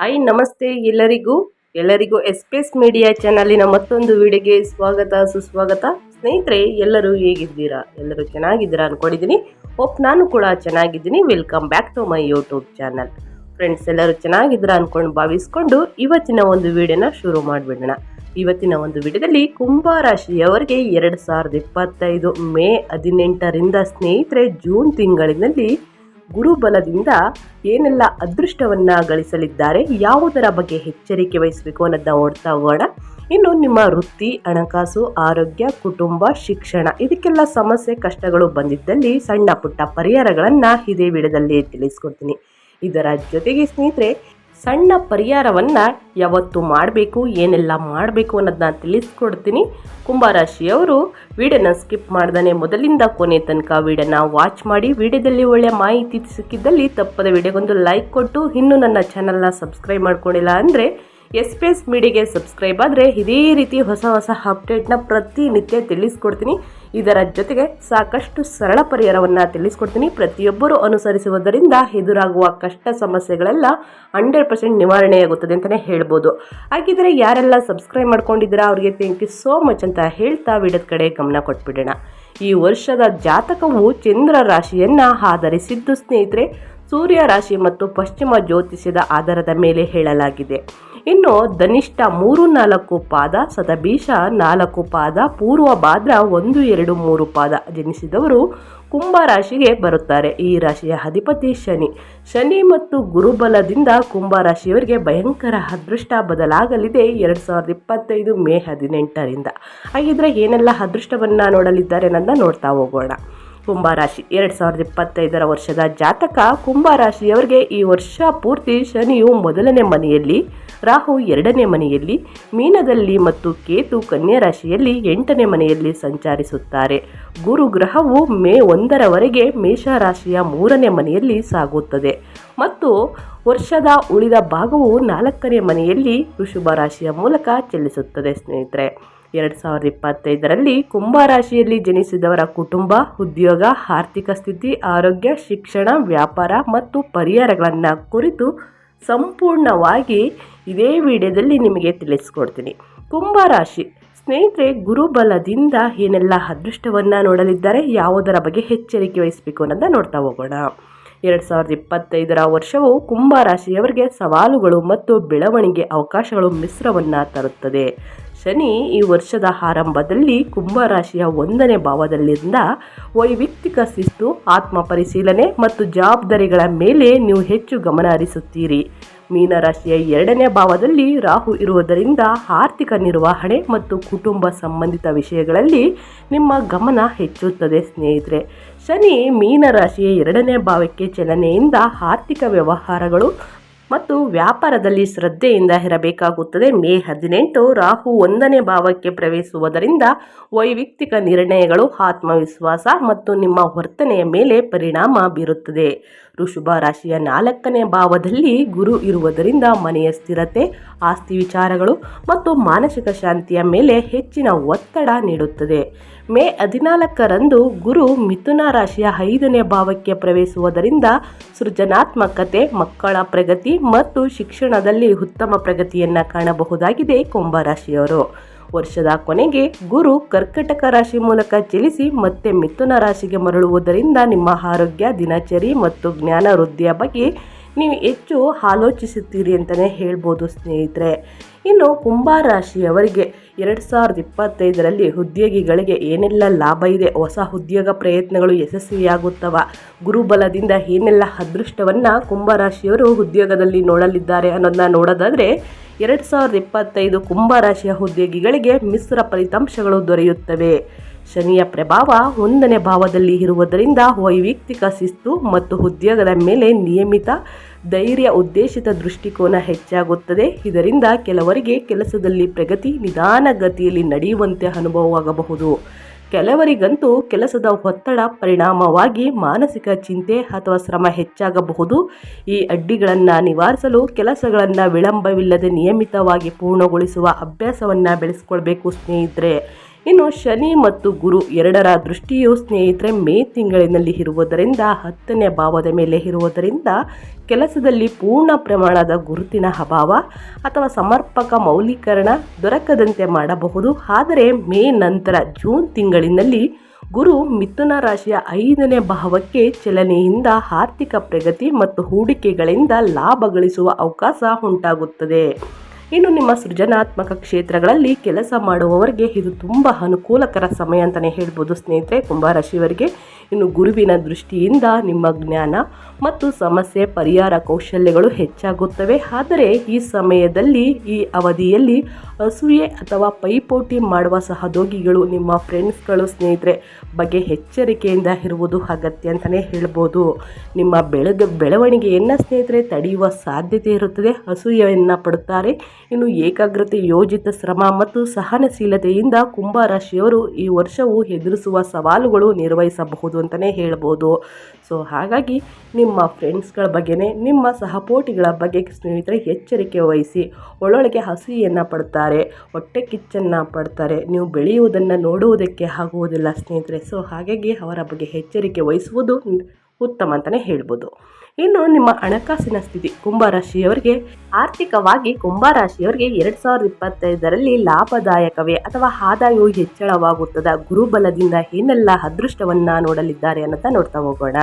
Hi ನಮಸ್ತೆ ಎಲ್ಲರಿಗೂ. ಎಲ್ಲರಿಗೂ ಎಸ್ಪೇಸ್ ಮೀಡಿಯಾ ಚಾನಲಿನ ಮತ್ತೊಂದು ವಿಡಿಯೋಗೆ ಸ್ವಾಗತ, ಸುಸ್ವಾಗತ. ಸ್ನೇಹಿತರೆ, ಎಲ್ಲರೂ ಹೇಗಿದ್ದೀರಾ? ಎಲ್ಲರೂ ಚೆನ್ನಾಗಿದ್ದೀರಾ ಅನ್ಕೊಂಡಿದ್ದೀನಿ. ಹೋಪ್ ನಾನು ಕೂಡ ಚೆನ್ನಾಗಿದ್ದೀನಿ. Welcome back to my YouTube channel friends ಎಲ್ಲರೂ ಚೆನ್ನಾಗಿದ್ದೀರಾ ಅಂದ್ಕೊಂಡು ಭಾವಿಸ್ಕೊಂಡು ಇವತ್ತಿನ ಒಂದು ವಿಡಿಯೋನ ಶುರು ಮಾಡಿಬಿಡೋಣ. ಇವತ್ತಿನ ಒಂದು ವಿಡಿಯೋದಲ್ಲಿ ಕುಂಭ ರಾಶಿಯವರಿಗೆ ಎರಡು ಸಾವಿರದ ಇಪ್ಪತ್ತೈದು ಮೇ ಹದಿನೆಂಟರಿಂದ ಸ್ನೇಹಿತರೆ, ಜೂನ್ ತಿಂಗಳಿನಲ್ಲಿ ಗುರುಬಲದಿಂದ ಏನೆಲ್ಲ ಅದೃಷ್ಟವನ್ನ ಗಳಿಸಲಿದ್ದಾರೆ, ಯಾವುದರ ಬಗ್ಗೆ ಎಚ್ಚರಿಕೆ ವಹಿಸಬೇಕು ಅನ್ನೋದನ್ನ ಓಡ್ತಾ ಹೋಗೋಣ. ಇನ್ನು ನಿಮ್ಮ ವೃತ್ತಿ, ಹಣಕಾಸು, ಆರೋಗ್ಯ, ಕುಟುಂಬ, ಶಿಕ್ಷಣ ಇದಕ್ಕೆಲ್ಲ ಸಮಸ್ಯೆ, ಕಷ್ಟಗಳು ಬಂದಿದ್ದಲ್ಲಿ ಸಣ್ಣ ಪುಟ್ಟ ಪರಿಹಾರಗಳನ್ನು ಇದೇ ವಿಡದಲ್ಲಿ ತಿಳಿಸ್ಕೊಡ್ತೀನಿ. ಇದರ ಜೊತೆಗೆ ಸ್ನೇಹಿತರೆ ಸಣ್ಣ ಪರಿಹಾರವನ್ನು ಯಾವತ್ತು ಮಾಡಬೇಕು, ಏನೆಲ್ಲ ಮಾಡಬೇಕು ಅನ್ನೋದನ್ನ ತಿಳಿಸ್ಕೊಡ್ತೀನಿ. ಕುಂಭರಾಶಿಯವರು ವಿಡಿಯೋನ ಸ್ಕಿಪ್ ಮಾಡ್ದಾನೆ ಮೊದಲಿಂದ ಕೊನೆ ತನಕ ವಿಡಿಯೋನ ವಾಚ್ ಮಾಡಿ, ವಿಡಿಯೋದಲ್ಲಿ ಒಳ್ಳೆಯ ಮಾಹಿತಿ ಸಿಕ್ಕಿದ್ದಲ್ಲಿ ತಪ್ಪದ ವಿಡಿಯೋಗೊಂದು ಲೈಕ್ ಕೊಟ್ಟು, ಇನ್ನೂ ನನ್ನ ಚಾನಲ್ನ ಸಬ್ಸ್ಕ್ರೈಬ್ ಮಾಡ್ಕೊಂಡಿಲ್ಲ ಅಂದರೆ ಎಸ್ ಪಿ ಎಸ್ ಮೀಡಿಯಾಗೆ ಸಬ್ಸ್ಕ್ರೈಬ್ ಆದರೆ ಇದೇ ರೀತಿ ಹೊಸ ಹೊಸ ಅಪ್ಡೇಟ್ನ ಪ್ರತಿನಿತ್ಯ ತಿಳಿಸ್ಕೊಡ್ತೀನಿ. ಇದರ ಜೊತೆಗೆ ಸಾಕಷ್ಟು ಸರಳ ಪರಿಹಾರವನ್ನು ತಿಳಿಸ್ಕೊಡ್ತೀನಿ. ಪ್ರತಿಯೊಬ್ಬರು ಅನುಸರಿಸುವುದರಿಂದ ಎದುರಾಗುವ ಕಷ್ಟ ಸಮಸ್ಯೆಗಳೆಲ್ಲ ಹಂಡ್ರೆಡ್ ಪರ್ಸೆಂಟ್ ನಿವಾರಣೆಯಾಗುತ್ತದೆ ಅಂತಲೇ ಹೇಳ್ಬೋದು. ಹಾಗಿದ್ರೆ ಯಾರೆಲ್ಲ ಸಬ್ಸ್ಕ್ರೈಬ್ ಮಾಡ್ಕೊಂಡಿದ್ದೀರಾ, ಅವರಿಗೆ ಥ್ಯಾಂಕ್ ಯು ಸೋ ಮಚ್ ಅಂತ ಹೇಳ್ತಾ ವಿಡಿಯೋದ ಕಡೆ ಗಮನ ಕೊಟ್ಬಿಡೋಣ. ಈ ವರ್ಷದ ಜಾತಕವು ಚಂದ್ರ ರಾಶಿಯನ್ನು ಆಧರಿಸಿದ್ದು ಸ್ನೇಹಿತರೆ, ಸೂರ್ಯ ರಾಶಿ ಮತ್ತು ಪಶ್ಚಿಮ ಜ್ಯೋತಿಷ್ಯದ ಆಧಾರದ ಮೇಲೆ ಹೇಳಲಾಗಿದೆ. ಇನ್ನು ಧನಿಷ್ಠ ಮೂರು ನಾಲ್ಕು ಪಾದ ಸತಬೀಷ ನಾಲ್ಕು ಪಾದ, ಪೂರ್ವ ಭಾದ್ರ ಒಂದು, ಎರಡು, ಮೂರು ಪಾದ ಜನಿಸಿದವರು ಕುಂಭ ರಾಶಿಗೆ ಬರುತ್ತಾರೆ. ಈ ರಾಶಿಯ ಅಧಿಪತಿ ಶನಿ. ಶನಿ ಮತ್ತು ಗುರುಬಲದಿಂದ ಕುಂಭ ರಾಶಿಯವರಿಗೆ ಭಯಂಕರ ಅದೃಷ್ಟ ಬದಲಾಗಲಿದೆ ಎರಡು ಸಾವಿರದ ಇಪ್ಪತ್ತೈದು ಮೇ ಹದಿನೆಂಟರಿಂದ. ಹಾಗಿದ್ರೆ ಏನೆಲ್ಲ ಅದೃಷ್ಟವನ್ನು ನೋಡಲಿದ್ದಾರೆ ಅನ್ನೋದನ್ನ ನೋಡ್ತಾ ಹೋಗೋಣ. ಕುಂಭರಾಶಿ. ಎರಡು ಸಾವಿರದ ಇಪ್ಪತ್ತೈದರ ವರ್ಷದ ಜಾತಕ ಕುಂಭರಾಶಿಯವರಿಗೆ ಈ ವರ್ಷ ಪೂರ್ತಿ ಶನಿಯು ಮೊದಲನೇ ಮನೆಯಲ್ಲಿ, ರಾಹು ಎರಡನೇ ಮನೆಯಲ್ಲಿ, ಮೀನದಲ್ಲಿ ಮತ್ತು ಕೇತು ಕನ್ಯಾ ರಾಶಿಯಲ್ಲಿ ಎಂಟನೇ ಮನೆಯಲ್ಲಿ ಸಂಚರಿಸುತ್ತಾರೆ. ಗುರು ಗ್ರಹವು ಮೇ ಒಂದರವರೆಗೆ ಮೇಷರಾಶಿಯ ಮೂರನೇ ಮನೆಯಲ್ಲಿ ಸಾಗುತ್ತದೆ. ಮತ್ತು ವರ್ಷದ ಉಳಿದ ಭಾಗವು ನಾಲ್ಕನೇ ಮನೆಯಲ್ಲಿ ವೃಷಭ ರಾಶಿಯ ಮೂಲಕ ಚಲಿಸುತ್ತದೆ ಸ್ನೇಹಿತರೆ. ಎರಡು ಸಾವಿರದ ಇಪ್ಪತ್ತೈದರಲ್ಲಿ ಕುಂಭ ರಾಶಿಯಲ್ಲಿ ಜನಿಸಿದವರ ಕುಟುಂಬ, ಉದ್ಯೋಗ, ಆರ್ಥಿಕ ಸ್ಥಿತಿ, ಆರೋಗ್ಯ, ಶಿಕ್ಷಣ, ವ್ಯಾಪಾರ ಮತ್ತು ಪರಿಹಾರಗಳನ್ನು ಕುರಿತು ಸಂಪೂರ್ಣವಾಗಿ ಇದೇ ವಿಡಿಯೋದಲ್ಲಿ ನಿಮಗೆ ತಿಳಿಸ್ಕೊಡ್ತೀನಿ. ಕುಂಭ ರಾಶಿ ಸ್ನೇಹಿತರೆ, ಗುರುಬಲದಿಂದ ಏನೆಲ್ಲ ಅದೃಷ್ಟವನ್ನು ನೋಡಲಿದ್ದಾರೆ, ಯಾವುದರ ಬಗ್ಗೆ ಎಚ್ಚರಿಕೆ ವಹಿಸಬೇಕು ಅನ್ನೋದನ್ನ ನೋಡ್ತಾ ಹೋಗೋಣ. ಎರಡು ಸಾವಿರದ ಇಪ್ಪತ್ತೈದರ ವರ್ಷವು ಕುಂಭ ರಾಶಿಯವರಿಗೆ ಸವಾಲುಗಳು ಮತ್ತು ಬೆಳವಣಿಗೆ ಅವಕಾಶಗಳು ಮಿಶ್ರವನ್ನು ತರುತ್ತದೆ. ಶನಿ ಈ ವರ್ಷದ ಆರಂಭದಲ್ಲಿ ಕುಂಭರಾಶಿಯ ಒಂದನೇ ಭಾವದಲ್ಲಿಂದ ವೈಯಕ್ತಿಕ ಶಿಸ್ತು, ಆತ್ಮ ಪರಿಶೀಲನೆ ಮತ್ತು ಜವಾಬ್ದಾರಿಗಳ ಮೇಲೆ ನೀವು ಹೆಚ್ಚು ಗಮನ ಹರಿಸುತ್ತೀರಿ. ಮೀನರಾಶಿಯ ಎರಡನೇ ಭಾವದಲ್ಲಿ ರಾಹು ಇರುವುದರಿಂದ ಆರ್ಥಿಕ ನಿರ್ವಹಣೆ ಮತ್ತು ಕುಟುಂಬ ಸಂಬಂಧಿತ ವಿಷಯಗಳಲ್ಲಿ ನಿಮ್ಮ ಗಮನ ಹೆಚ್ಚುತ್ತದೆ ಸ್ನೇಹಿತರೆ. ಶನಿ ಮೀನರಾಶಿಯ ಎರಡನೇ ಭಾವಕ್ಕೆ ಚಲನೆಯಿಂದ ಆರ್ಥಿಕ ವ್ಯವಹಾರಗಳು ಮತ್ತು ವ್ಯಾಪಾರದಲ್ಲಿ ಶ್ರದ್ಧೆಯಿಂದ ಇರಬೇಕಾಗುತ್ತದೆ. ಮೇ ಹದಿನೆಂಟು, ರಾಹು ಒಂದನೇ ಭಾವಕ್ಕೆ ಪ್ರವೇಶಿಸುವುದರಿಂದ ವೈಯಕ್ತಿಕ ನಿರ್ಣಯಗಳು, ಆತ್ಮವಿಶ್ವಾಸ ಮತ್ತು ನಿಮ್ಮ ವರ್ತನೆಯ ಮೇಲೆ ಪರಿಣಾಮ ಬೀರುತ್ತದೆ. ಋಷಭ ರಾಶಿಯ ನಾಲ್ಕನೇ ಭಾವದಲ್ಲಿ ಗುರು ಇರುವುದರಿಂದ ಮನೆಯ ಸ್ಥಿರತೆ, ಆಸ್ತಿ ವಿಚಾರಗಳು ಮತ್ತು ಮಾನಸಿಕ ಶಾಂತಿಯ ಮೇಲೆ ಹೆಚ್ಚಿನ ಒತ್ತಡ ನೀಡುತ್ತದೆ. ಮೇ ಹದಿನಾಲ್ಕರಂದು ಗುರು ಮಿಥುನ ರಾಶಿಯ ಐದನೇ ಭಾವಕ್ಕೆ ಪ್ರವೇಶಿಸುವುದರಿಂದ ಸೃಜನಾತ್ಮಕತೆ, ಮಕ್ಕಳ ಪ್ರಗತಿ ಮತ್ತು ಶಿಕ್ಷಣದಲ್ಲಿ ಉತ್ತಮ ಪ್ರಗತಿಯನ್ನು ಕಾಣಬಹುದಾಗಿದೆ ಕುಂಭರಾಶಿಯವರು ವರ್ಷದ ಕೊನೆಗೆ ಗುರು ಕರ್ಕಟಕ ರಾಶಿ ಮೂಲಕ ಚಲಿಸಿ ಮತ್ತೆ ಮಿಥುನ ರಾಶಿಗೆ ಮರಳುವುದರಿಂದ ನಿಮ್ಮ ಆರೋಗ್ಯ, ದಿನಚರಿ ಮತ್ತು ಜ್ಞಾನ ವೃದ್ಧಿಯ ಬಗ್ಗೆ ನೀವು ಹೆಚ್ಚು ಆಲೋಚಿಸುತ್ತೀರಿ ಅಂತಲೇ ಹೇಳ್ಬೋದು ಸ್ನೇಹಿತರೆ. ಇನ್ನು ಕುಂಭರಾಶಿಯವರಿಗೆ ಎರಡು ಸಾವಿರದ ಇಪ್ಪತ್ತೈದರಲ್ಲಿ ಉದ್ಯೋಗಿಗಳಿಗೆ ಏನೆಲ್ಲ ಲಾಭ ಇದೆ, ಹೊಸ ಉದ್ಯೋಗ ಪ್ರಯತ್ನಗಳು ಯಶಸ್ವಿಯಾಗುತ್ತವ, ಗುರುಬಲದಿಂದ ಏನೆಲ್ಲ ಅದೃಷ್ಟವನ್ನು ಕುಂಭರಾಶಿಯವರು ಉದ್ಯೋಗದಲ್ಲಿ ನೋಡಲಿದ್ದಾರೆ ಅನ್ನೋದನ್ನ ನೋಡೋದಾದರೆ, ಎರಡು ಸಾವಿರದ ಇಪ್ಪತ್ತೈದು ಕುಂಭರಾಶಿಯ ಉದ್ಯೋಗಿಗಳಿಗೆ ಮಿಶ್ರ ಫಲಿತಾಂಶಗಳು ದೊರೆಯುತ್ತವೆ. ಶನಿಯ ಪ್ರಭಾವ ಒಂದನೇ ಭಾವದಲ್ಲಿ ಇರುವುದರಿಂದ ವೈಯಕ್ತಿಕ ಶಿಸ್ತು ಮತ್ತು ಉದ್ಯೋಗದ ಮೇಲೆ ನಿಯಮಿತ ಧೈರ್ಯ ಉದ್ದೇಶಿತ ದೃಷ್ಟಿಕೋನ ಹೆಚ್ಚಾಗುತ್ತದೆ. ಇದರಿಂದ ಕೆಲವರಿಗೆ ಕೆಲಸದಲ್ಲಿ ಪ್ರಗತಿ, ನಿಧಾನಗತಿಯಲ್ಲಿ ನಡೆಯುವಂತೆ ಅನುಭವವಾಗಬಹುದು. ಕೆಲವರಿಗಂತೂ ಕೆಲಸದ ಒತ್ತಡ, ಪರಿಣಾಮವಾಗಿ ಮಾನಸಿಕ ಚಿಂತೆ ಅಥವಾ ಶ್ರಮ ಹೆಚ್ಚಾಗಬಹುದು. ಈ ಅಡ್ಡಿಗಳನ್ನು ನಿವಾರಿಸಲು ಕೆಲಸಗಳನ್ನು ವಿಳಂಬವಿಲ್ಲದೆ ನಿಯಮಿತವಾಗಿ ಪೂರ್ಣಗೊಳಿಸುವ ಅಭ್ಯಾಸವನ್ನು ಬೆಳೆಸ್ಕೊಳ್ಬೇಕು ಸ್ನೇಹಿತರೆ. ಇನ್ನು ಶನಿ ಮತ್ತು ಗುರು ಎರಡರ ದೃಷ್ಟಿಯು ಸ್ನೇಹಿತರೆ, ಮೇ ತಿಂಗಳಿನಲ್ಲಿ ಇರುವುದರಿಂದ, ಹತ್ತನೇ ಭಾವದ ಮೇಲೆ ಇರುವುದರಿಂದ ಕೆಲಸದಲ್ಲಿ ಪೂರ್ಣ ಪ್ರಮಾಣದ ಗುರುತಿನ ಅಭಾವ ಅಥವಾ ಸಮರ್ಪಕ ಮೌಲ್ಯೀಕರಣ ದೊರಕದಂತೆ ಮಾಡಬಹುದು. ಆದರೆ ಮೇ ನಂತರ ಜೂನ್ ತಿಂಗಳಿನಲ್ಲಿ ಗುರು ಮಿಥುನ ರಾಶಿಯ ಐದನೇ ಭಾವಕ್ಕೆ ಚಲನೆಯಿಂದ ಆರ್ಥಿಕ ಪ್ರಗತಿ ಮತ್ತು ಹೂಡಿಕೆಗಳಿಂದ ಲಾಭ ಗಳಿಸುವ ಅವಕಾಶ ಉಂಟಾಗುತ್ತದೆ. ಇನ್ನು ನಿಮ್ಮ ಸೃಜನಾತ್ಮಕ ಕ್ಷೇತ್ರಗಳಲ್ಲಿ ಕೆಲಸ ಮಾಡುವವರಿಗೆ ಇದು ತುಂಬ ಅನುಕೂಲಕರ ಸಮಯ ಅಂತಲೇ ಹೇಳ್ಬೋದು ಸ್ನೇಹಿತರೆ. ಕುಂಭರಾಶಿಯವರಿಗೆ ಇನ್ನು ಗುರುವಿನ ದೃಷ್ಟಿಯಿಂದ ನಿಮ್ಮ ಜ್ಞಾನ ಮತ್ತು ಸಮಸ್ಯೆ ಪರಿಹಾರ ಕೌಶಲ್ಯಗಳು ಹೆಚ್ಚಾಗುತ್ತವೆ. ಆದರೆ ಈ ಸಮಯದಲ್ಲಿ, ಈ ಅವಧಿಯಲ್ಲಿ ಅಸೂಯೆ ಅಥವಾ ಪೈಪೋಟಿ ಮಾಡುವ ಸಹದೋಗಿಗಳು ನಿಮ್ಮ ಫ್ರೆಂಡ್ಸ್ಗಳು ಸ್ನೇಹಿತರೆ, ಬಗ್ಗೆ ಎಚ್ಚರಿಕೆಯಿಂದ ಇರುವುದು ಅಗತ್ಯ ಅಂತಲೇ ಹೇಳ್ಬೋದು. ನಿಮ್ಮ ಬೆಳೆದ ಬೆಳವಣಿಗೆಯನ್ನು ಸ್ನೇಹಿತರೆ, ತಡೆಯುವ ಸಾಧ್ಯತೆ ಇರುತ್ತದೆ. ಅಸೂಯೆಯನ್ನು ಪಡುತ್ತಾರೆ. ಇನ್ನು ಏಕಾಗ್ರತೆ, ಯೋಜಿತ ಶ್ರಮ ಮತ್ತು ಸಹನಶೀಲತೆಯಿಂದ ಕುಂಭರಾಶಿಯವರು ಈ ವರ್ಷವು ಎದುರಿಸುವ ಸವಾಲುಗಳು ನಿರ್ವಹಿಸಬಹುದು ಅಂತಲೇ ಹೇಳ್ಬೋದು. ಸೊ ಹಾಗಾಗಿ ನಿಮ್ಮ ಫ್ರೆಂಡ್ಸ್ಗಳ ಬಗ್ಗೆನೇ, ನಿಮ್ಮ ಸಹಪೋಟಿಗಳ ಬಗ್ಗೆ ಸ್ನೇಹಿತರೆ ಎಚ್ಚರಿಕೆ ವಹಿಸಿ ಒಳೊಳಗೆ ಹಸಿಯನ್ನು ಪಡ್ತಾರೆ, ಹೊಟ್ಟೆ ಕಿಚ್ಚನ್ನು ಪಡ್ತಾರೆ, ನೀವು ಬೆಳೆಯುವುದನ್ನು ನೋಡುವುದಕ್ಕೆ ಆಗುವುದಿಲ್ಲ ಸ್ನೇಹಿತರೆ. ಸೊ ಹಾಗಾಗಿ ಅವರ ಬಗ್ಗೆ ಎಚ್ಚರಿಕೆ ವಹಿಸುವುದು ಉತ್ತಮ ಅಂತಲೇ ಹೇಳ್ಬೋದು. ಇನ್ನು ನಿಮ್ಮ ಹಣಕಾಸಿನ ಸ್ಥಿತಿ, ಕುಂಭರಾಶಿಯವರಿಗೆ ಆರ್ಥಿಕವಾಗಿ ಕುಂಭರಾಶಿಯವರಿಗೆ ಎರಡು ಸಾವಿರದ ಇಪ್ಪತ್ತೈದರಲ್ಲಿ ಲಾಭದಾಯಕವೇ ಅಥವಾ ಆದಾಯವು ಹೆಚ್ಚಳವಾಗುತ್ತದ? ಗುರುಬಲದಿಂದ ಏನೆಲ್ಲ ಅದೃಷ್ಟವನ್ನು ನೋಡಲಿದ್ದಾರೆ ಅನ್ನೋದನ್ನ ನೋಡ್ತಾ ಹೋಗೋಣ.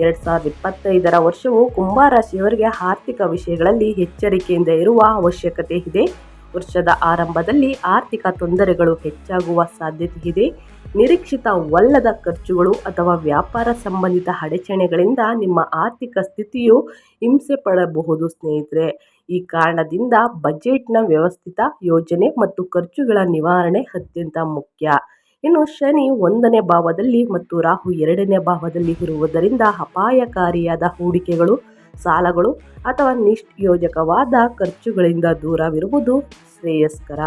ಎರಡು ಸಾವಿರದ ಇಪ್ಪತ್ತೈದರ ವರ್ಷವು ಕುಂಭರಾಶಿಯವರಿಗೆ ಆರ್ಥಿಕ ವಿಷಯಗಳಲ್ಲಿ ಎಚ್ಚರಿಕೆಯಿಂದ ಇರುವ ಅವಶ್ಯಕತೆ ಇದೆ. ವರ್ಷದ ಆರಂಭದಲ್ಲಿ ಆರ್ಥಿಕ ತೊಂದರೆಗಳು ಹೆಚ್ಚಾಗುವ ಸಾಧ್ಯತೆ ಇದೆ. ನಿರೀಕ್ಷಿತವಲ್ಲದ ಖರ್ಚುಗಳು ಅಥವಾ ವ್ಯಾಪಾರ ಸಂಬಂಧಿತ ಅಡಚಣೆಗಳಿಂದ ನಿಮ್ಮ ಆರ್ಥಿಕ ಸ್ಥಿತಿಯು ಹಿಂಸೆ ಪಡಬಹುದು, ಸ್ನೇಹಿತರೆ. ಈ ಕಾರಣದಿಂದ ಬಜೆಟ್ನ ವ್ಯವಸ್ಥಿತ ಯೋಜನೆ ಮತ್ತು ಖರ್ಚುಗಳ ನಿವಾರಣೆ ಅತ್ಯಂತ ಮುಖ್ಯ. ಇನ್ನು ಶನಿ ಒಂದನೇ ಭಾವದಲ್ಲಿ ಮತ್ತು ರಾಹು ಎರಡನೇ ಭಾವದಲ್ಲಿ ಇರುವುದರಿಂದ ಅಪಾಯಕಾರಿಯಾದ ಹೂಡಿಕೆಗಳು, ಸಾಲಗಳು ಅಥವಾ ನಿಷ್ಯೋಜಕವಾದ ಖರ್ಚುಗಳಿಂದ ದೂರವಿರುವುದು ಶ್ರೇಯಸ್ಕರ.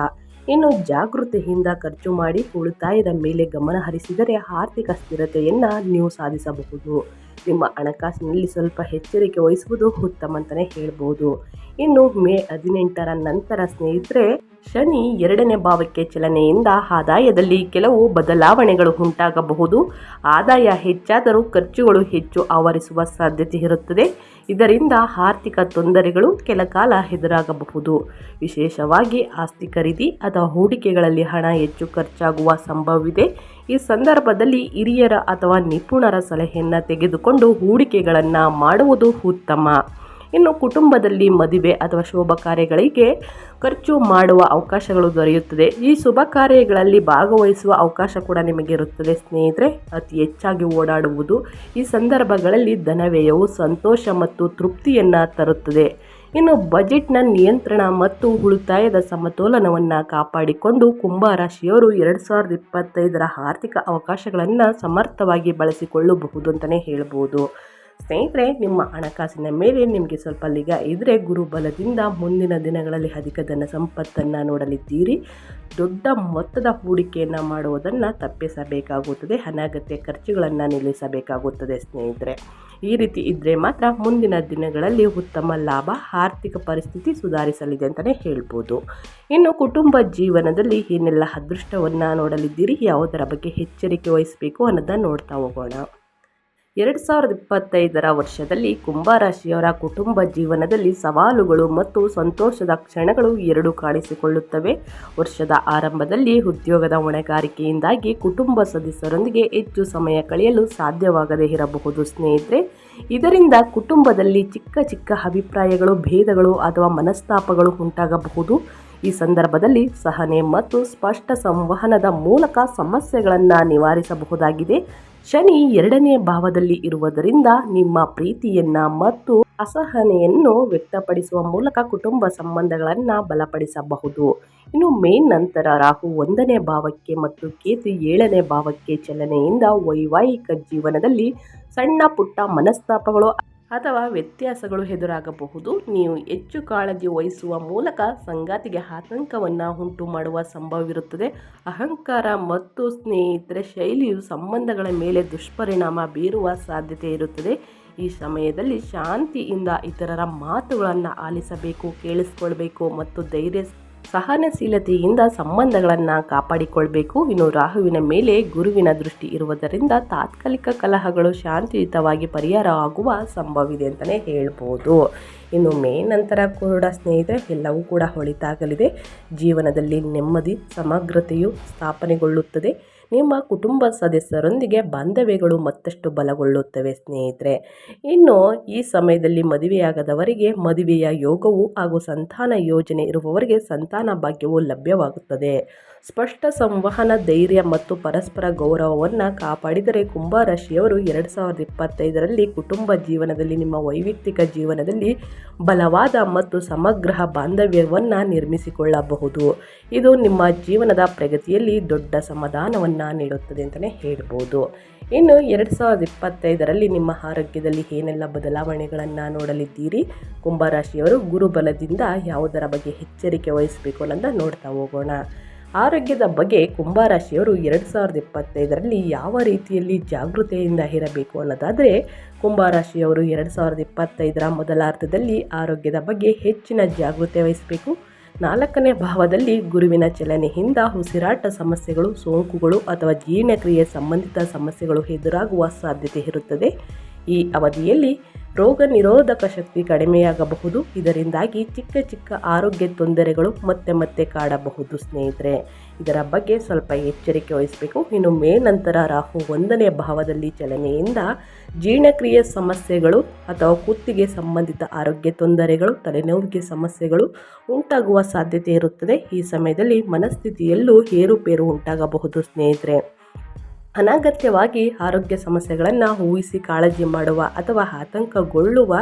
ಇನ್ನು ಜಾಗೃತಿಯಿಂದ ಖರ್ಚು ಮಾಡಿ ಉಳಿತಾಯದ ಮೇಲೆ ಗಮನ ಹರಿಸಿದರೆ ಆರ್ಥಿಕ ಸ್ಥಿರತೆಯನ್ನು ನೀವು ಸಾಧಿಸಬಹುದು. ನಿಮ್ಮ ಹಣಕಾಸಿನಲ್ಲಿ ಸ್ವಲ್ಪ ಎಚ್ಚರಿಕೆ ವಹಿಸುವುದು ಉತ್ತಮ ಅಂತಲೇ ಹೇಳ್ಬೋದು. ಇನ್ನು ಮೇ ಹದಿನೆಂಟರ ನಂತರ ಸ್ನೇಹಿತರೆ, ಶನಿ ಎರಡನೇ ಭಾವಕ್ಕೆ ಚಲನೆಯಿಂದ ಆದಾಯದಲ್ಲಿ ಕೆಲವು ಬದಲಾವಣೆಗಳು ಉಂಟಾಗಬಹುದು. ಆದಾಯ ಹೆಚ್ಚಾದರೂ ಖರ್ಚುಗಳು ಹೆಚ್ಚು ಆವರಿಸುವ ಸಾಧ್ಯತೆ ಇರುತ್ತದೆ. ಇದರಿಂದ ಆರ್ಥಿಕ ತೊಂದರೆಗಳು ಕೆಲಕಾಲ ಎದುರಾಗಬಹುದು. ವಿಶೇಷವಾಗಿ ಆಸ್ತಿ ಖರೀದಿ ಅಥವಾ ಹೂಡಿಕೆಗಳಲ್ಲಿ ಹಣ ಹೆಚ್ಚು ಖರ್ಚಾಗುವ ಸಂಭವವಿದೆ. ಈ ಸಂದರ್ಭದಲ್ಲಿ ಹಿರಿಯರ ಅಥವಾ ನಿಪುಣರ ಸಲಹೆಯನ್ನು ತೆಗೆದುಕೊಂಡು ಹೂಡಿಕೆಗಳನ್ನು ಮಾಡುವುದು ಉತ್ತಮ. ಇನ್ನು ಕುಟುಂಬದಲ್ಲಿ ಮದುವೆ ಅಥವಾ ಶುಭ ಕಾರ್ಯಗಳಿಗೆ ಖರ್ಚು ಮಾಡುವ ಅವಕಾಶಗಳು ದೊರೆಯುತ್ತದೆ. ಈ ಶುಭ ಕಾರ್ಯಗಳಲ್ಲಿ ಭಾಗವಹಿಸುವ ಅವಕಾಶ ಕೂಡ ನಿಮಗೆ ಇರುತ್ತದೆ ಸ್ನೇಹಿತರೆ, ಅತಿ ಹೆಚ್ಚಾಗಿ ಓಡಾಡುವುದು ಈ ಸಂದರ್ಭಗಳಲ್ಲಿ ಧನವ್ಯಯವು ಸಂತೋಷ ಮತ್ತು ತೃಪ್ತಿಯನ್ನು ತರುತ್ತದೆ. ಇನ್ನು ಬಜೆಟ್ನ ನಿಯಂತ್ರಣ ಮತ್ತು ಉಳಿತಾಯದ ಸಮತೋಲನವನ್ನು ಕಾಪಾಡಿಕೊಂಡು ಕುಂಭರಾಶಿಯವರು ಎರಡು ಸಾವಿರದ ಇಪ್ಪತ್ತೈದರ ಆರ್ಥಿಕ ಅವಕಾಶಗಳನ್ನು ಸಮರ್ಥವಾಗಿ ಬಳಸಿಕೊಳ್ಳಬಹುದು ಅಂತಲೇ ಹೇಳ್ಬೋದು. ಸ್ನೇಹಿತರೆ, ನಿಮ್ಮ ಹಣಕಾಸಿನ ಮೇಲೆ ನಿಮಗೆ ಸ್ವಲ್ಪ ಲಿಗ ಇದ್ದರೆ ಗುರುಬಲದಿಂದ ಮುಂದಿನ ದಿನಗಳಲ್ಲಿ ಅಧಿಕ ಧನ ಸಂಪತ್ತನ್ನು ನೋಡಲಿದ್ದೀರಿ. ದೊಡ್ಡ ಮೊತ್ತದ ಹೂಡಿಕೆಯನ್ನು ಮಾಡುವುದನ್ನು ತಪ್ಪಿಸಬೇಕಾಗುತ್ತದೆ. ಅನಗತ್ಯ ಖರ್ಚುಗಳನ್ನು ನಿಲ್ಲಿಸಬೇಕಾಗುತ್ತದೆ ಸ್ನೇಹಿತರೆ. ಈ ರೀತಿ ಇದ್ದರೆ ಮಾತ್ರ ಮುಂದಿನ ದಿನಗಳಲ್ಲಿ ಉತ್ತಮ ಲಾಭ, ಆರ್ಥಿಕ ಪರಿಸ್ಥಿತಿ ಸುಧಾರಿಸಲಿದೆ ಅಂತಲೇ ಹೇಳ್ಬೋದು. ಇನ್ನು ಕುಟುಂಬ ಜೀವನದಲ್ಲಿ ಏನೆಲ್ಲ ಅದೃಷ್ಟವನ್ನು ನೋಡಲಿದ್ದೀರಿ, ಯಾವುದರ ಬಗ್ಗೆ ಎಚ್ಚರಿಕೆ ವಹಿಸಬೇಕು ಅನ್ನೋದನ್ನು ನೋಡ್ತಾ ಹೋಗೋಣ. ಎರಡು ಸಾವಿರದ ಇಪ್ಪತ್ತೈದರ ವರ್ಷದಲ್ಲಿ ಕುಂಭರಾಶಿಯವರ ಕುಟುಂಬ ಜೀವನದಲ್ಲಿ ಸವಾಲುಗಳು ಮತ್ತು ಸಂತೋಷದ ಕ್ಷಣಗಳು ಎರಡು ಕಾಣಿಸಿಕೊಳ್ಳುತ್ತವೆ. ವರ್ಷದ ಆರಂಭದಲ್ಲಿ ಉದ್ಯೋಗದ ಹೊಣೆಗಾರಿಕೆಯಿಂದಾಗಿ ಕುಟುಂಬ ಸದಸ್ಯರೊಂದಿಗೆ ಹೆಚ್ಚು ಸಮಯ ಕಳೆಯಲು ಸಾಧ್ಯವಾಗದೇ ಇರಬಹುದು ಸ್ನೇಹಿತರೆ. ಇದರಿಂದ ಕುಟುಂಬದಲ್ಲಿ ಚಿಕ್ಕ ಚಿಕ್ಕ ಅಭಿಪ್ರಾಯಗಳು, ಭೇದಗಳು ಅಥವಾ ಮನಸ್ತಾಪಗಳು ಉಂಟಾಗಬಹುದು. ಈ ಸಂದರ್ಭದಲ್ಲಿ ಸಹನೆ ಮತ್ತು ಸ್ಪಷ್ಟ ಸಂವಹನದ ಮೂಲಕ ಸಮಸ್ಯೆಗಳನ್ನು ನಿವಾರಿಸಬಹುದಾಗಿದೆ. ಶನಿ ಎರಡನೇ ಭಾವದಲ್ಲಿ ಇರುವುದರಿಂದ ನಿಮ್ಮ ಪ್ರೀತಿಯನ್ನ ಮತ್ತು ಅಸಹನೆಯನ್ನು ವ್ಯಕ್ತಪಡಿಸುವ ಮೂಲಕ ಕುಟುಂಬ ಸಂಬಂಧಗಳನ್ನು ಬಲಪಡಿಸಬಹುದು. ಇನ್ನು ಮೇನ್ ನಂತರ ರಾಹು ಒಂದನೇ ಭಾವಕ್ಕೆ ಮತ್ತು ಕೇತು ಏಳನೇ ಭಾವಕ್ಕೆ ಚಲನೆಯಿಂದ ವೈವಾಹಿಕ ಜೀವನದಲ್ಲಿ ಸಣ್ಣ ಪುಟ್ಟ ಮನಸ್ತಾಪಗಳು ಅಥವಾ ವ್ಯತ್ಯಾಸಗಳು ಎದುರಾಗಬಹುದು. ನೀವು ಹೆಚ್ಚು ಕಾಳಜಿ ವಹಿಸುವ ಮೂಲಕ ಸಂಗಾತಿಗೆ ಆತಂಕವನ್ನು ಉಂಟು ಮಾಡುವ ಸಂಭವವಿರುತ್ತದೆ. ಅಹಂಕಾರ ಮತ್ತು ಸ್ನೇಹಿತರ, ಶೈಲಿಯು ಸಂಬಂಧಗಳ ಮೇಲೆ ದುಷ್ಪರಿಣಾಮ ಬೀರುವ ಸಾಧ್ಯತೆ ಇರುತ್ತದೆ. ಈ ಸಮಯದಲ್ಲಿ ಶಾಂತಿಯಿಂದ ಇತರರ ಮಾತುಗಳನ್ನು ಆಲಿಸಬೇಕು, ಕೇಳಿಸ್ಕೊಳ್ಬೇಕು ಮತ್ತು ಧೈರ್ಯ ಸಹನಶೀಲತೆಯಿಂದ ಸಂಬಂಧಗಳನ್ನು ಕಾಪಾಡಿಕೊಳ್ಬೇಕು. ಇನ್ನು ರಾಹುವಿನ ಮೇಲೆ ಗುರುವಿನ ದೃಷ್ಟಿ ಇರುವುದರಿಂದ ತಾತ್ಕಾಲಿಕ ಕಲಹಗಳು ಶಾಂತಿಯುತವಾಗಿ ಪರಿಹಾರ ಆಗುವ ಸಂಭವವಿದೆ ಅಂತಲೇ ಹೇಳ್ಬೋದು. ಇನ್ನು ಮೇ ನಂತರ ಕೂಡ ಸ್ನೇಹಿತರೆ, ಎಲ್ಲವೂ ಕೂಡ ಹೊಳಿತಾಗಲಿದೆ. ಜೀವನದಲ್ಲಿ ನೆಮ್ಮದಿ, ಸಮಗ್ರತೆಯು ಸ್ಥಾಪನೆಗೊಳ್ಳುತ್ತದೆ. ನಿಮ್ಮ ಕುಟುಂಬ ಸದಸ್ಯರೊಂದಿಗೆ ಬಾಂಧವ್ಯಗಳು ಮತ್ತಷ್ಟು ಬಲಗೊಳ್ಳುತ್ತವೆ, ಸ್ನೇಹಿತರೆ. ಇನ್ನು ಈ ಸಮಯದಲ್ಲಿ ಮದುವೆಯಾಗದವರಿಗೆ ಮದುವೆಯ ಯೋಗವು ಹಾಗೂ ಸಂತಾನ ಯೋಜನೆ ಇರುವವರಿಗೆ ಸಂತಾನ ಭಾಗ್ಯವು ಲಭ್ಯವಾಗುತ್ತದೆ. ಸ್ಪಷ್ಟ ಸಂವಹನ, ಧೈರ್ಯ ಮತ್ತು ಪರಸ್ಪರ ಗೌರವವನ್ನು ಕಾಪಾಡಿದರೆ ಕುಂಭರಾಶಿಯವರು ಎರಡು ಸಾವಿರದ ಇಪ್ಪತ್ತೈದರಲ್ಲಿ ಕುಟುಂಬ ಜೀವನದಲ್ಲಿ ನಿಮ್ಮ ವೈಯಕ್ತಿಕ ಜೀವನದಲ್ಲಿ ಬಲವಾದ ಮತ್ತು ಸಮಗ್ರ ಬಾಂಧವ್ಯವನ್ನು ನಿರ್ಮಿಸಿಕೊಳ್ಳಬಹುದು. ಇದು ನಿಮ್ಮ ಜೀವನದ ಪ್ರಗತಿಯಲ್ಲಿ ದೊಡ್ಡ ಸಮಾಧಾನವನ್ನು ನೀಡುತ್ತದೆ ಅಂತಲೇ ಹೇಳ್ಬೋದು. ಇನ್ನು ಎರಡು ಸಾವಿರದ ಇಪ್ಪತ್ತೈದರಲ್ಲಿ ನಿಮ್ಮ ಆರೋಗ್ಯದಲ್ಲಿ ಏನೆಲ್ಲ ಬದಲಾವಣೆಗಳನ್ನು ನೋಡಲಿದ್ದೀರಿ? ಕುಂಭರಾಶಿಯವರು ಗುರುಬಲದಿಂದ ಯಾವುದರ ಬಗ್ಗೆ ಎಚ್ಚರಿಕೆ ವಹಿಸಬೇಕು ಅನ್ನೋದನ್ನು ನೋಡ್ತಾ ಹೋಗೋಣ. ಆರೋಗ್ಯದ ಬಗ್ಗೆ ಕುಂಭರಾಶಿಯವರು ಎರಡು ಸಾವಿರದ ಇಪ್ಪತ್ತೈದರಲ್ಲಿ ಯಾವ ರೀತಿಯಲ್ಲಿ ಜಾಗೃತೆಯಿಂದ ಇರಬೇಕು ಅನ್ನೋದಾದರೆ, ಕುಂಭರಾಶಿಯವರು ಎರಡು ಸಾವಿರದ ಇಪ್ಪತ್ತೈದರ ಮೊದಲಾರ್ಧದಲ್ಲಿ ಆರೋಗ್ಯದ ಬಗ್ಗೆ ಹೆಚ್ಚಿನ ಜಾಗೃತೆ ವಹಿಸಬೇಕು ನಾಲ್ಕನೇ ಭಾವದಲ್ಲಿ ಗುರುವಿನ ಚಲನೆಯಿಂದ ಉಸಿರಾಟ ಸಮಸ್ಯೆಗಳು ಸೋಂಕುಗಳು ಅಥವಾ ಜೀರ್ಣಕ್ರಿಯೆ ಸಂಬಂಧಿತ ಸಮಸ್ಯೆಗಳು ಎದುರಾಗುವ ಸಾಧ್ಯತೆ ಇರುತ್ತದೆ. ಈ ಅವಧಿಯಲ್ಲಿ ರೋಗ ನಿರೋಧಕ ಶಕ್ತಿ ಕಡಿಮೆಯಾಗಬಹುದು. ಇದರಿಂದಾಗಿ ಚಿಕ್ಕ ಚಿಕ್ಕ ಆರೋಗ್ಯ ತೊಂದರೆಗಳು ಮತ್ತೆ ಮತ್ತೆ ಕಾಡಬಹುದು ಸ್ನೇಹಿತರೆ. ಇದರ ಬಗ್ಗೆ ಸ್ವಲ್ಪ ಎಚ್ಚರಿಕೆ ವಹಿಸಬೇಕು. ಇನ್ನು ಮೇ ನಂತರ ರಾಹು ಒಂದನೇ ಭಾವದಲ್ಲಿ ಚಲನೆಯಿಂದ ಜೀರ್ಣಕ್ರಿಯೆ ಸಮಸ್ಯೆಗಳು ಅಥವಾ ಕುತ್ತಿಗೆ ಸಂಬಂಧಿತ ಆರೋಗ್ಯ ತೊಂದರೆಗಳು, ತಲೆನೋವಿಗೆ ಸಮಸ್ಯೆಗಳು ಉಂಟಾಗುವ ಸಾಧ್ಯತೆ ಇರುತ್ತದೆ. ಈ ಸಮಯದಲ್ಲಿ ಮನಸ್ಥಿತಿಯಲ್ಲೂ ಏರುಪೇರು ಉಂಟಾಗಬಹುದು ಸ್ನೇಹಿತರೆ. ಅನಗತ್ಯವಾಗಿ ಆರೋಗ್ಯ ಸಮಸ್ಯೆಗಳನ್ನು ಊಹಿಸಿ ಕಾಳಜಿ ಮಾಡುವ ಅಥವಾ ಆತಂಕಗೊಳ್ಳುವ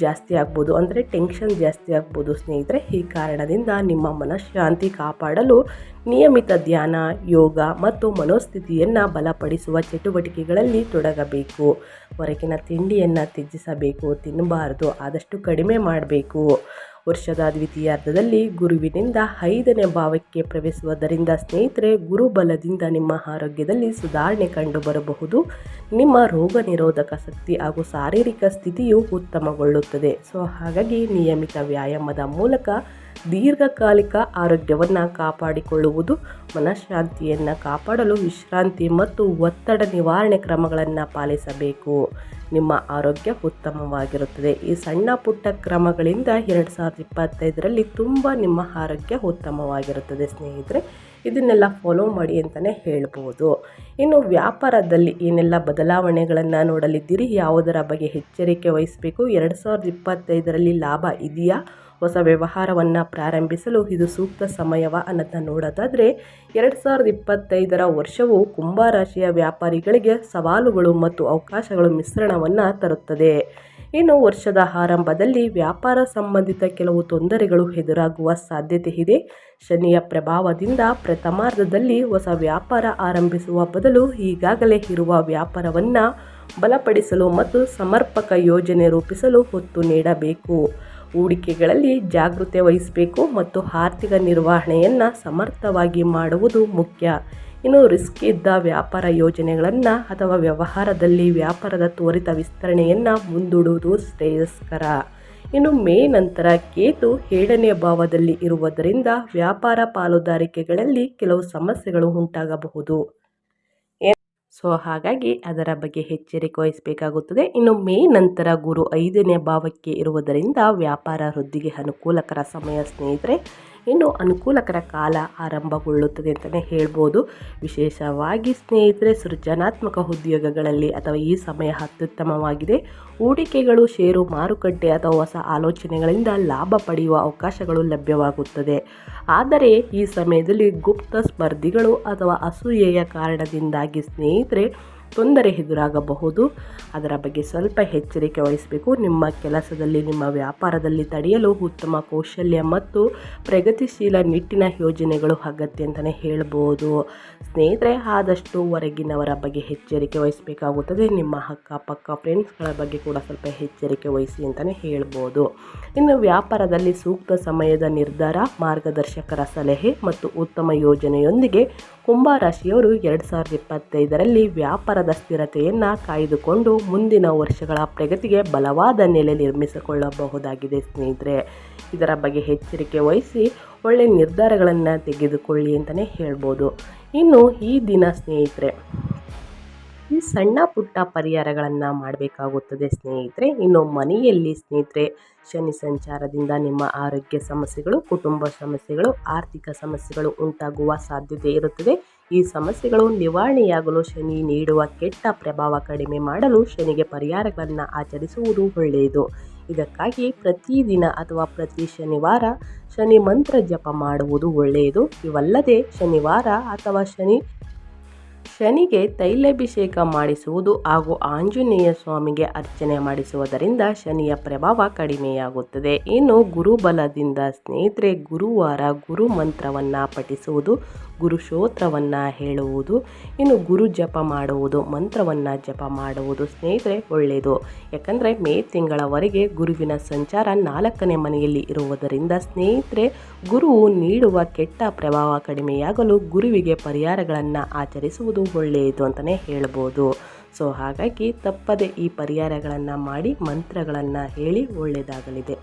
ಜಾಸ್ತಿ ಆಗ್ಬೋದು. ಅಂದರೆ ಟೆನ್ಷನ್ ಜಾಸ್ತಿ ಆಗ್ಬೋದು ಸ್ನೇಹಿತರೆ. ಈ ಕಾರಣದಿಂದ ನಿಮ್ಮ ಮನಃಶಾಂತಿ ಕಾಪಾಡಲು ನಿಯಮಿತ ಧ್ಯಾನ, ಯೋಗ ಮತ್ತು ಮನೋಸ್ಥಿತಿಯನ್ನು ಬಲಪಡಿಸುವ ಚಟುವಟಿಕೆಗಳಲ್ಲಿ ತೊಡಗಬೇಕು. ಹೊರಗಿನ ತಿಂಡಿಯನ್ನು ತ್ಯಜಿಸಬೇಕು, ತಿನ್ನಬಾರದು, ಆದಷ್ಟು ಕಡಿಮೆ ಮಾಡಬೇಕು. ವರ್ಷದ ದ್ವಿತೀಯಾರ್ಧದಲ್ಲಿ ಗುರುವಿನಿಂದ ಐದನೇ ಭಾವಕ್ಕೆ ಪ್ರವೇಶಿಸುವುದರಿಂದ ಸ್ನೇಹಿತರೆ, ಗುರುಬಲದಿಂದ ನಿಮ್ಮ ಆರೋಗ್ಯದಲ್ಲಿ ಸುಧಾರಣೆ ಕಂಡುಬರಬಹುದು. ನಿಮ್ಮ ರೋಗ ನಿರೋಧಕ ಶಕ್ತಿ ಹಾಗೂ ಶಾರೀರಿಕ ಸ್ಥಿತಿಯು ಉತ್ತಮಗೊಳ್ಳುತ್ತದೆ. ಸೊ, ಹಾಗಾಗಿ ನಿಯಮಿತ ವ್ಯಾಯಾಮದ ಮೂಲಕ ದೀರ್ಘಕಾಲಿಕ ಆರೋಗ್ಯವನ್ನು ಕಾಪಾಡಿಕೊಳ್ಳುವುದು, ಮನಃಶಾಂತಿಯನ್ನು ಕಾಪಾಡಲು ವಿಶ್ರಾಂತಿ ಮತ್ತು ಒತ್ತಡ ನಿವಾರಣೆ ಕ್ರಮಗಳನ್ನು ಪಾಲಿಸಬೇಕು. ನಿಮ್ಮ ಆರೋಗ್ಯ ಉತ್ತಮವಾಗಿರುತ್ತದೆ. ಈ ಸಣ್ಣ ಪುಟ್ಟ ಕ್ರಮಗಳಿಂದ ಎರಡು ಸಾವಿರದ ಇಪ್ಪತ್ತೈದರಲ್ಲಿ ತುಂಬ ನಿಮ್ಮ ಆರೋಗ್ಯ ಉತ್ತಮವಾಗಿರುತ್ತದೆ ಸ್ನೇಹಿತರೆ. ಇದನ್ನೆಲ್ಲ ಫಾಲೋ ಮಾಡಿ ಅಂತಲೇ ಹೇಳ್ಬೋದು. ಇನ್ನು ವ್ಯಾಪಾರದಲ್ಲಿ ಏನೆಲ್ಲ ಬದಲಾವಣೆಗಳನ್ನು ನೋಡಲಿದ್ದೀರಿ? ಯಾವುದರ ಬಗ್ಗೆ ಎಚ್ಚರಿಕೆ ವಹಿಸಬೇಕು? ಎರಡು ಸಾವಿರದ ಇಪ್ಪತ್ತೈದರಲ್ಲಿ ಲಾಭ ಇದೆಯಾ? ಹೊಸ ವ್ಯವಹಾರವನ್ನು ಪ್ರಾರಂಭಿಸಲು ಇದು ಸೂಕ್ತ ಸಮಯವ ಅನ್ನೋದನ್ನ ನೋಡೋದಾದರೆ ಎರಡು ಸಾವಿರದ ಇಪ್ಪತ್ತೈದರ ವರ್ಷವು ಕುಂಭರಾಶಿಯ ವ್ಯಾಪಾರಿಗಳಿಗೆ ಸವಾಲುಗಳು ಮತ್ತು ಅವಕಾಶಗಳು ಮಿಶ್ರಣವನ್ನು ತರುತ್ತದೆ. ಇನ್ನು ವರ್ಷದ ಆರಂಭದಲ್ಲಿ ವ್ಯಾಪಾರ ಸಂಬಂಧಿತ ಕೆಲವು ತೊಂದರೆಗಳು ಎದುರಾಗುವ ಸಾಧ್ಯತೆ ಇದೆ. ಶನಿಯ ಪ್ರಭಾವದಿಂದ ಪ್ರಥಮಾರ್ಧದಲ್ಲಿ ಹೊಸ ವ್ಯಾಪಾರ ಆರಂಭಿಸುವ ಬದಲು ಈಗಾಗಲೇ ಇರುವ ವ್ಯಾಪಾರವನ್ನು ಬಲಪಡಿಸಲು ಮತ್ತು ಸಮರ್ಪಕ ಯೋಜನೆ ರೂಪಿಸಲು ಒತ್ತು ನೀಡಬೇಕು. ಹೂಡಿಕೆಗಳಲ್ಲಿ ಜಾಗೃತೆ ವಹಿಸಬೇಕು ಮತ್ತು ಆರ್ಥಿಕ ನಿರ್ವಹಣೆಯನ್ನು ಸಮರ್ಥವಾಗಿ ಮಾಡುವುದು ಮುಖ್ಯ. ಇನ್ನು ರಿಸ್ಕ್ ಇದ್ದ ವ್ಯಾಪಾರ ಯೋಜನೆಗಳನ್ನು ಅಥವಾ ವ್ಯವಹಾರದಲ್ಲಿ ವ್ಯಾಪಾರದ ತ್ವರಿತ ವಿಸ್ತರಣೆಯನ್ನು ಮುಂದೂಡುವುದು ಶ್ರೇಯಸ್ಕರ. ಇನ್ನು ಮೇ ನಂತರ ಕೇತು ಏಳನೇ ಭಾವದಲ್ಲಿ ಇರುವುದರಿಂದ ವ್ಯಾಪಾರ ಪಾಲುದಾರಿಕೆಗಳಲ್ಲಿ ಕೆಲವು ಸಮಸ್ಯೆಗಳು ಉಂಟಾಗಬಹುದು. ಸೊ, ಹಾಗಾಗಿ ಅದರ ಬಗ್ಗೆ ಎಚ್ಚರಿಕೆ ವಹಿಸಬೇಕಾಗುತ್ತದೆ. ಇನ್ನು ಮೇ ನಂತರ ಗುರು ಐದನೇ ಭಾವಕ್ಕೆ ಇರುವುದರಿಂದ ವ್ಯಾಪಾರ ವೃದ್ಧಿಗೆ ಅನುಕೂಲಕರ ಸಮಯ ಸ್ನೇಹಿತರೆ ಇನ್ನು ಅನುಕೂಲಕರ ಕಾಲ ಆರಂಭಗೊಳ್ಳುತ್ತದೆ ಅಂತಲೇ ಹೇಳ್ಬೋದು. ವಿಶೇಷವಾಗಿ ಸ್ನೇಹಿತರೆ, ಸೃಜನಾತ್ಮಕ ಉದ್ಯೋಗಗಳಲ್ಲಿ ಅಥವಾ ಈ ಸಮಯ ಅತ್ಯುತ್ತಮವಾಗಿದೆ. ಹೂಡಿಕೆಗಳು, ಷೇರು, ಮಾರುಕಟ್ಟೆ ಅಥವಾ ಹೊಸ ಆಲೋಚನೆಗಳಿಂದ ಲಾಭ ಪಡೆಯುವ ಅವಕಾಶಗಳು ಲಭ್ಯವಾಗುತ್ತದೆ. ಆದರೆ ಈ ಸಮಯದಲ್ಲಿ ಗುಪ್ತ ಸ್ಪರ್ಧಿಗಳು ಅಥವಾ ಅಸೂಯೆಯ ಕಾರಣದಿಂದಾಗಿ ಸ್ನೇಹಿತರೆ ತೊಂದರೆ ಎದುರಾಗಬಹುದು. ಅದರ ಬಗ್ಗೆ ಸ್ವಲ್ಪ ಎಚ್ಚರಿಕೆ ವಹಿಸಬೇಕು. ನಿಮ್ಮ ಕೆಲಸದಲ್ಲಿ, ನಿಮ್ಮ ವ್ಯಾಪಾರದಲ್ಲಿ ತಡೆಯಲು ಉತ್ತಮ ಕೌಶಲ್ಯ ಮತ್ತು ಪ್ರಗತಿಶೀಲ ನಿಟ್ಟಿನ ಯೋಜನೆಗಳು ಅಗತ್ಯ ಅಂತಲೇ ಹೇಳ್ಬೋದು. ಸ್ನೇಹಿತರೆ ಆದಷ್ಟು ಹೊರಗಿನವರ ಬಗ್ಗೆ ಎಚ್ಚರಿಕೆ ವಹಿಸಬೇಕಾಗುತ್ತದೆ. ನಿಮ್ಮ ಅಕ್ಕಪಕ್ಕ, ಫ್ರೆಂಡ್ಸ್ಗಳ ಬಗ್ಗೆ ಕೂಡ ಸ್ವಲ್ಪ ಎಚ್ಚರಿಕೆ ವಹಿಸಿ ಅಂತಲೇ ಹೇಳ್ಬೋದು. ಇನ್ನು ವ್ಯಾಪಾರದಲ್ಲಿ ಸೂಕ್ತ ಸಮಯದ ನಿರ್ಧಾರ, ಮಾರ್ಗದರ್ಶಕರ ಸಲಹೆ ಮತ್ತು ಉತ್ತಮ ಯೋಜನೆಯೊಂದಿಗೆ ಕುಂಭ ರಾಶಿಯವರು ಎರಡು ಸಾವಿರದ ಇಪ್ಪತ್ತೈದರಲ್ಲಿ ವ್ಯಾಪಾರದ ಸ್ಥಿರತೆಯನ್ನು ಕಾಯ್ದುಕೊಂಡು ಮುಂದಿನ ವರ್ಷಗಳ ಪ್ರಗತಿಗೆ ಬಲವಾದ ನೆಲೆ ನಿರ್ಮಿಸಿಕೊಳ್ಳಬಹುದಾಗಿದೆ ಸ್ನೇಹಿತರೆ. ಇದರ ಬಗ್ಗೆ ಎಚ್ಚರಿಕೆ ವಹಿಸಿ ಒಳ್ಳೆಯ ನಿರ್ಧಾರಗಳನ್ನು ತೆಗೆದುಕೊಳ್ಳಿ ಅಂತಲೇ ಹೇಳ್ಬೋದು. ಇನ್ನು ಈ ದಿನ ಸ್ನೇಹಿತರೆ ಈ ಸಣ್ಣ ಪುಟ್ಟ ಪರಿಹಾರಗಳನ್ನು ಮಾಡಬೇಕಾಗುತ್ತದೆ ಸ್ನೇಹಿತರೆ. ಇನ್ನು ಮನೆಯಲ್ಲಿ ಸ್ನೇಹಿತರೆ, ಶನಿ ಸಂಚಾರದಿಂದ ನಿಮ್ಮ ಆರೋಗ್ಯ ಸಮಸ್ಯೆಗಳು, ಕುಟುಂಬ ಸಮಸ್ಯೆಗಳು, ಆರ್ಥಿಕ ಸಮಸ್ಯೆಗಳು ಉಂಟಾಗುವ ಸಾಧ್ಯತೆ ಇರುತ್ತದೆ. ಈ ಸಮಸ್ಯೆಗಳು ನಿವಾರಣೆಯಾಗಲು ಶನಿ ನೀಡುವ ಕೆಟ್ಟ ಪ್ರಭಾವ ಕಡಿಮೆ ಮಾಡಲು ಶನಿಗೆ ಪರಿಹಾರಗಳನ್ನು ಆಚರಿಸುವುದು ಒಳ್ಳೆಯದು. ಇದಕ್ಕಾಗಿ ಪ್ರತಿದಿನ ಅಥವಾ ಪ್ರತಿ ಶನಿವಾರ ಶನಿ ಮಂತ್ರ ಜಪ ಮಾಡುವುದು ಒಳ್ಳೆಯದು. ಇವಲ್ಲದೆ ಶನಿವಾರ ಅಥವಾ ಶನಿ ಶನಿಗೆ ತೈಲಾಭಿಷೇಕ ಮಾಡಿಸುವುದು ಹಾಗೂ ಆಂಜನೇಯ ಸ್ವಾಮಿಗೆ ಅರ್ಚನೆ ಮಾಡಿಸುವುದರಿಂದ ಶನಿಯ ಪ್ರಭಾವ ಕಡಿಮೆಯಾಗುತ್ತದೆ. ಇನ್ನು ಗುರುಬಲದಿಂದ ಸ್ನೇಹಿತರೆ, ಗುರುವಾರ ಗುರು ಮಂತ್ರವನ್ನು ಪಠಿಸುವುದು ಗುರು ಸ್ತೋತ್ರವನ್ನು ಹೇಳುವುದು, ಇನ್ನು ಗುರು ಜಪ ಮಾಡುವುದು, ಮಂತ್ರವನ್ನು ಜಪ ಮಾಡುವುದು ಸ್ನೇಹಿತರೆ ಒಳ್ಳೆಯದು. ಯಾಕಂದರೆ ಮೇ ತಿಂಗಳವರೆಗೆ ಗುರುವಿನ ಸಂಚಾರ ನಾಲ್ಕನೇ ಮನೆಯಲ್ಲಿ ಇರುವುದರಿಂದ ಸ್ನೇಹಿತರೆ, ಗುರುವು ನೀಡುವ ಕೆಟ್ಟ ಪ್ರಭಾವ ಕಡಿಮೆಯಾಗಲು ಗುರುವಿಗೆ ಪರಿಹಾರಗಳನ್ನು ಆಚರಿಸುವುದು ಒಳ್ಳೆಯದು ಅಂತಲೇ ಹೇಳ್ಬೋದು. ಸೊ ಹಾಗಾಗಿ ತಪ್ಪದೆ ಈ ಪರಿಹಾರಗಳನ್ನು ಮಾಡಿ ಮಂತ್ರಗಳನ್ನು ಹೇಳಿ ಒಳ್ಳೆಯದಾಗಲಿದೆ.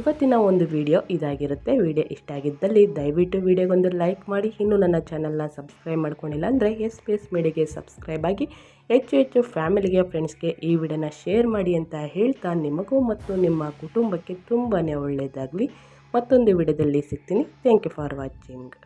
ಇವತ್ತಿನ ಒಂದು ವಿಡಿಯೋ ಇದಾಗಿರುತ್ತೆ. ವಿಡಿಯೋ ಇಷ್ಟ ಆಗಿದ್ದಲ್ಲಿ ದಯವಿಟ್ಟು ವಿಡಿಯೋಗೊಂದು ಲೈಕ್ ಮಾಡಿ. ಇನ್ನೂ ನನ್ನ ಚಾನಲ್ನ ಸಬ್ಸ್ಕ್ರೈಬ್ ಮಾಡ್ಕೊಂಡಿಲ್ಲ ಅಂದರೆ ಎಸ್ ಪಿ ಎಸ್ ಮೀಡಿಯಾಗೆ ಸಬ್ಸ್ಕ್ರೈಬ್ ಆಗಿ ಹೆಚ್ಚು ಹೆಚ್ಚು ಫ್ಯಾಮಿಲಿಗೆ, ಫ್ರೆಂಡ್ಸ್ಗೆ ಈ ವಿಡಿಯೋನ ಶೇರ್ ಮಾಡಿ ಅಂತ ಹೇಳ್ತಾ ನಿಮಗೂ ಮತ್ತು ನಿಮ್ಮ ಕುಟುಂಬಕ್ಕೆ ತುಂಬಾ ಒಳ್ಳೆಯದಾಗಲಿ. ಮತ್ತೊಂದು ವಿಡಿಯೋದಲ್ಲಿ ಸಿಗ್ತೀನಿ. Thank you for watching